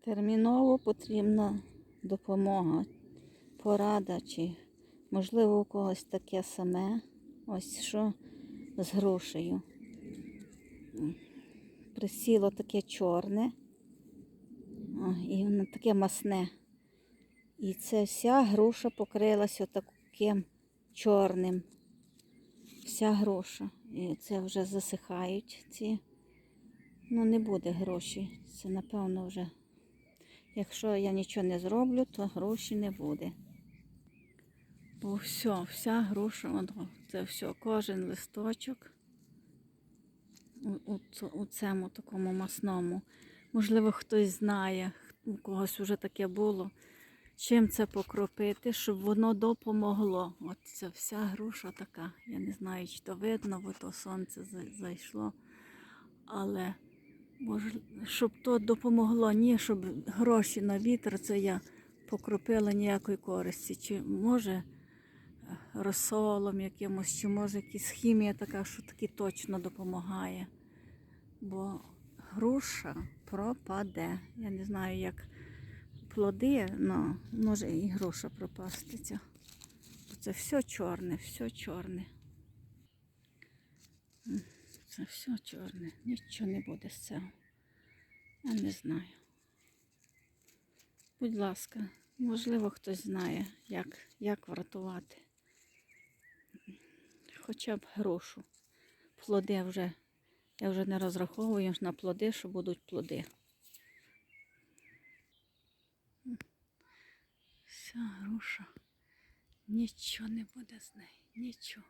Терміново потрібна допомога, порада, чи можливо у когось таке саме. Ось що з грушею. Присіло таке чорне, і воно таке масне. І це вся груша покрилася таким чорним. Вся груша. І це вже засихають ці. Ну, не буде гроші. Це, напевно, вже. Якщо я нічого не зроблю, то гроші не буде. Бо все, вся груша, це все, кожен листочок у, у, у цьому такому масному. Можливо, хтось знає, у когось вже таке було. Чим це покропити, щоб воно допомогло. От це вся груша така. Я не знаю, чи то видно, бо то сонце зайшло. Але може, щоб то допомогло, ні, щоб гроші на вітер, це я покропила ніякої користі. Чи може е, розсолом якимось, чи може якась хімія така, що таки точно допомагає. Бо груша пропаде. Я не знаю, як плоди, але може і груша пропасти. ця. Бо Це все чорне, все чорне. М, все чорне. Нічого не буде з цього. Я не знаю. Будь ласка, можливо, хтось знає, як, як врятувати. Хоча б грушу. Плоди вже. Я вже не розраховую на плоди, що будуть плоди. Вся груша. Нічого не буде з неї. Нічого.